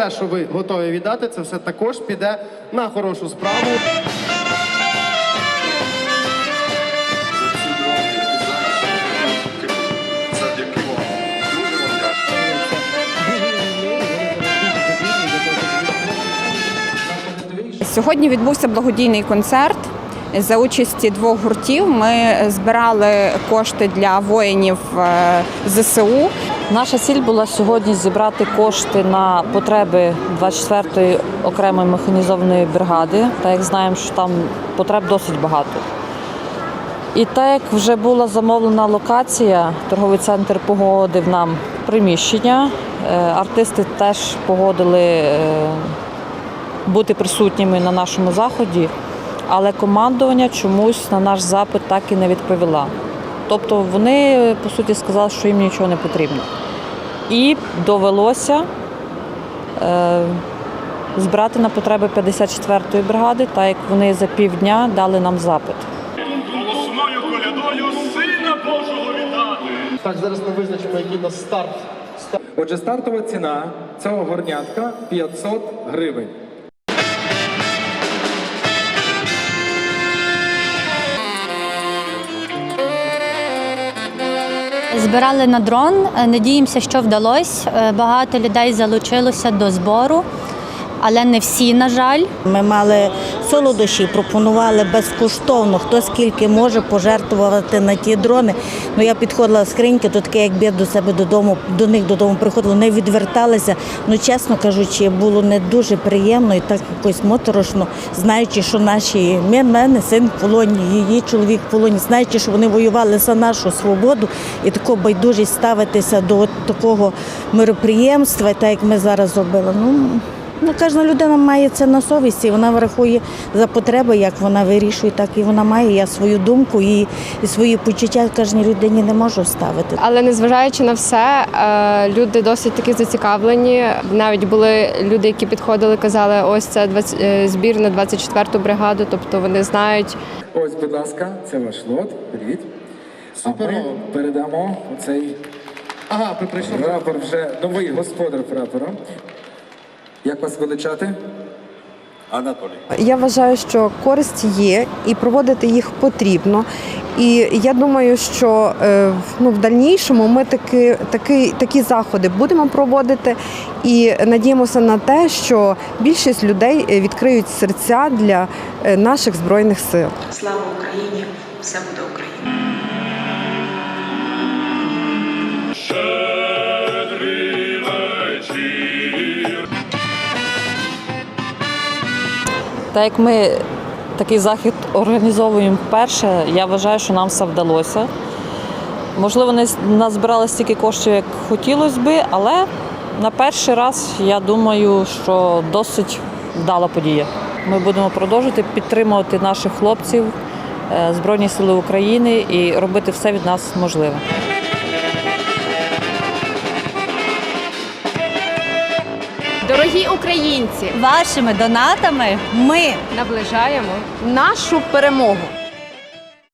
все, що ви готові віддати, це все також піде на хорошу справу. Сьогодні відбувся благодійний концерт. За участі двох гуртів ми збирали кошти для воїнів е, ЗСУ. Наша ціль була сьогодні зібрати кошти на потреби 24-ї окремої механізованої бригади. Так як знаємо, що там потреб досить багато. І так як вже була замовлена локація, торговий центр погодив нам приміщення. Е, Артисти теж погодили е, бути присутніми на нашому заході, але командування чомусь на наш запит так і не відповіла. Тобто вони, по суті, сказали, що їм нічого не потрібно. І довелося е, збирати на потреби 54-ї бригади, так як вони за півдня дали нам запит. Голосною колядою Сина Божого вітати. Так, зараз ми визначимо, який у нас старт. Отже, стартова ціна цього горнятка 500 гривень. Збирали на дрон. Е, Надіємося, що вдалося. Е, Багато людей залучилося до збору, але не всі, на жаль. Ми мали солодощі, пропонували безкоштовно, хто скільки може пожертвувати на ті дрони. Ну я підходила скриньки, то таке, як до себе додому, до них додому приходила, не відверталися. Ну, чесно кажучи, було не дуже приємно і так якось моторошно, знаючи, що наші ми, мене син в полоні, її чоловік в полоні, знаючи, що вони воювали за нашу свободу, і таку байдужість ставитися до такого мероприємства, так як ми зараз зробили. Ну, кожна людина має це на совісті, вона врахує за потреби, як вона вирішує, так і вона має. Я свою думку і, і свої почуття кожній людині не можу ставити. Але незважаючи на все, е, люди досить таки зацікавлені. Навіть були люди, які підходили, казали, ось це 20 е, збір на 24-ту бригаду, тобто вони знають. Ось, будь ласка, це ваш лот. Беріть. А ми передамо оцей Ага, ви прийшли. прапор вже новий господар прапора. Як вас величати? Анатолій. Я вважаю, що користь є і проводити їх потрібно. І я думаю, що е, ну, в дальнішому ми таки, таки, такі заходи будемо проводити і надіємося на те, що більшість людей е, відкриють серця для е, наших збройних сил. Слава Україні! Все буде Україна! Так як ми такий захід організовуємо вперше, я вважаю, що нам все вдалося. Можливо, не назбирали стільки коштів, як хотілося би, але на перший раз я думаю, що досить вдала подія. Ми будемо продовжувати підтримувати наших хлопців, е, Збройні Сили України і робити все від нас можливе. Дорогі українці, Вашими донатами ми наближаємо нашу перемогу.